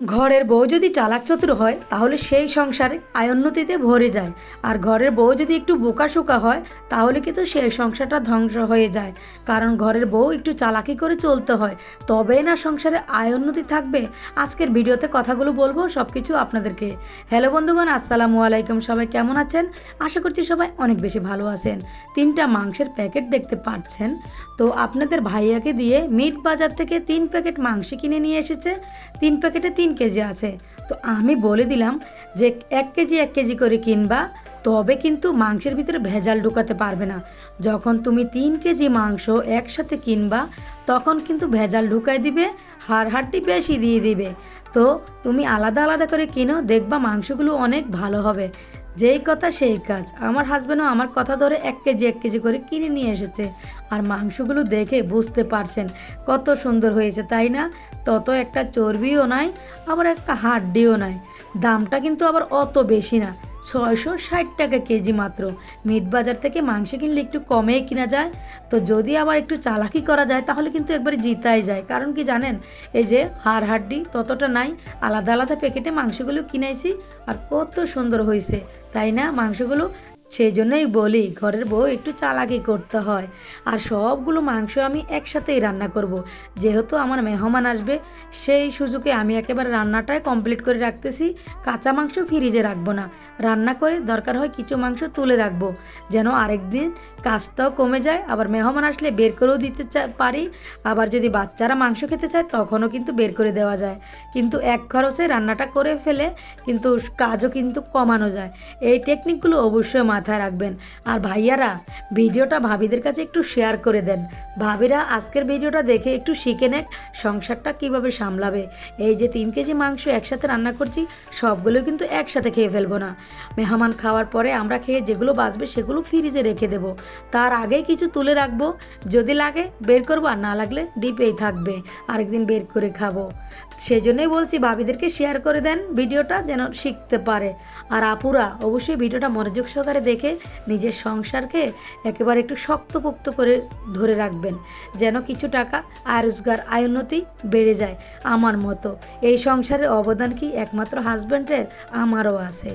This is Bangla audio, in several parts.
ঘরের বউ যদি চালাক চতুর হয়, তাহলে সেই সংসারে আয়োন্নতিতে ভরে যায়। আর ঘরের বউ যদি একটু বোকাশোকা হয়, তাহলে কিন্তু সেই সংসারটা ধ্বংস হয়ে যায়। কারণ ঘরের বউ একটু চালাকি করে চলতে হয়। তবেই না সংসারে আয়োন্নতি থাকবে? আজকের ভিডিওতে কথাগুলো বলব সব কিছু আপনাদেরকে। হ্যালো বন্ধুগণ, আসসালামু আলাইকুম। সবাই কেমন আছেন? আশা করছি সবাই অনেক বেশি ভালো আছেন। তিনটা মাংসের প্যাকেট দেখতে পাচ্ছেন তো আপনাদের ভাইয়াকে দিয়ে মিট বাজার থেকে তিন প্যাকেট মাংস কিনে নিয়ে এসেছে। তিন প্যাকেটে তিন কেজি আছে। তো আমি বলে দিলাম যে এক কেজি এক কেজি করে কিনবা, তবে কিন্তু মাংসের ভিতরে ভেজাল ঢুকাতে পারবে না। যখন তুমি তিন কেজি মাংস একসাথে কিনবা, তখন কিন্তু ভেজাল ঢুকাই দিবে, হাড় হাড্ডি বেশি দিয়ে দিবে। তো তুমি আলাদা আলাদা করে কিনো, দেখবা মাংসগুলো অনেক ভালো হবে। যেই কথা সেই কাজ। আমার হাজব্যান্ডও আমার কথা ধরে এক কেজি এক কেজি করে কিনে নিয়ে এসেছে। আর মাংসগুলো দেখে বুঝতে পারছেন কত সুন্দর হয়েছে, তাই না? তত একটা চর্বিও নাই, আবার একটা হাড্ডিও নাই। দামটা কিন্তু আবার অত বেশি না, ছয়শো ষাট টাকা কেজি মাত্র। মিট বাজার থেকে মাংস কিনলে একটু কমেই কিনা যায়। তো যদি আবার একটু চালাকি করা যায়, তাহলে কিন্তু একবারে জিতাই যায়। কারণ কি জানেন, এই যে হাড় হাড্ডি ততটা নাই, আলাদা আলাদা প্যাকেটে মাংসগুলো কিনেছি আর কত সুন্দর হয়েছে, তাই না? মাংসগুলো সেই জন্যই বলি, ঘরের বউ একটু চালাকি করতে হয়। আর সবগুলো মাংস আমি একসাথেই রান্না করব। যেহেতু আমার মেহমান আসবে, সেই সুযোগে আমি একেবারে রান্নাটাই কমপ্লিট করে রাখতেছি। কাঁচা মাংস ফ্রিজে রাখব না। রান্না করে দরকার হয় কিছু মাংস তুলে রাখব। যেন আরেকদিন কাজটাও কমে যায়, আবার মেহমান আসলে বের করেও দিতে পারি। আবার যদি বাচ্চারা মাংস খেতে চায়, তখনও কিন্তু বের করে দেওয়া যায়। কিন্তু এক খরচে রান্নাটা করে ফেলে, কিন্তু কাজও কিন্তু কমানো যায়। এই টেকনিকগুলো অবশ্যই মাথায় রাখবেন। আর ভাইয়ারা, ভিডিওটা ভাবিদের কাছে একটু শেয়ার করে দেন। ভাবিরা আজকের ভিডিওটা দেখে একটু শিখে নেক সংসারটা কীভাবে সামলাবে। এই যে তিন কেজি মাংস একসাথে রান্না করছি, সবগুলো কিন্তু একসাথে খেয়ে ফেলব না। মেহমান খাওয়ার পরে আমরা খেয়ে যেগুলো বাঁচবে সেগুলো ফ্রিজে রেখে দেবো। তার আগেই কিছু তুলে রাখব। যদি লাগে বের করব, আর না লাগলে ডিপেই থাকবে। আরেকদিন বের করে খাব। সেই জন্যই বলছি ভাবিদেরকে শেয়ার করে দেন ভিডিওটা যেন শিখতে পারে। আর আপুরা, অবশ্যই ভিডিওটা মনোযোগ সহকারে দেখে নিজের সংসারকে একেবারে একটু শক্তপোক্ত করে ধরে রাখবেন, যেন কিছু টাকা আয় রোজগার আয় উন্নতি বেড়ে যায় আমার মতো। এই সংসারের অবদান কি একমাত্র হাজব্যান্ডের আমারও আছে।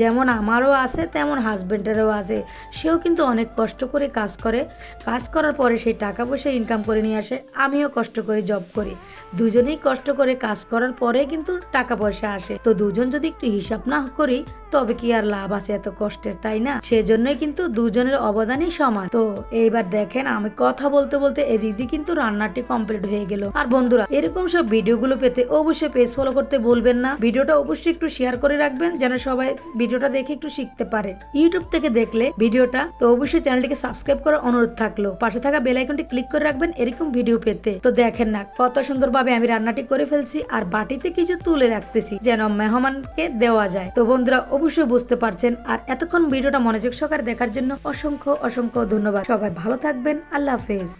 যেমন আমারও আছে, তেমন হাজব্যান্ডেরও আছে। সেও কিন্তু অনেক কষ্ট করে কাজ করে। কাজ করার পরে সেই টাকা পয়সা ইনকাম করে নিয়ে আসে, আমিও কষ্ট করে জব করি। দুজনেই কষ্ট করে কাজ করার পরে কিন্তু টাকা পয়সা আসে। তো দুজন যদি একটু হিসাব না করি তবে কি আর লাভ আছে এত কষ্টের, তাই না? সেজন্যই কিন্তু দুজনের অবদানই সমান। তো এইবার দেখেন, আমি কথা বলতে বলতে এদিক দিয়ে কিন্তু রান্নাটি কমপ্লিট হয়ে গেল। আর বন্ধুরা, এরকম সব ভিডিওগুলো পেতে অবশ্যই পেজ ফলো করতে বলবেন না। ভিডিওটা অবশ্যই একটু শেয়ার করে রাখবেন, যেন সবাই ভিডিওটা দেখে একটু শিখতে পারে। ইউটিউব থেকে দেখলে ভিডিওটা, তো অবশ্যই চ্যানেলটিকে সাবস্ক্রাইব করার অনুরোধ থাকল। পাশে থাকা বেল আইকনটি ক্লিক করে রাখবেন এরকম ভিডিও পেতে। তো দেখেন না, কত সুন্দরভাবে আমি রান্নাটি করে ফেলছি, আর বাটিতে কিছু তুলে রাখতেছি, যেন মেহমানকে দেওয়া যায়। তো বন্ধুরা অবশ্যই বুঝতে পারছেন। আর এতক্ষণ ভিডিওটা মনোযোগ সহকারে দেখার জন্য অসংখ্য অসংখ্য ধন্যবাদ। সবাই ভালো থাকবেন। আল্লাহ হাফেজ।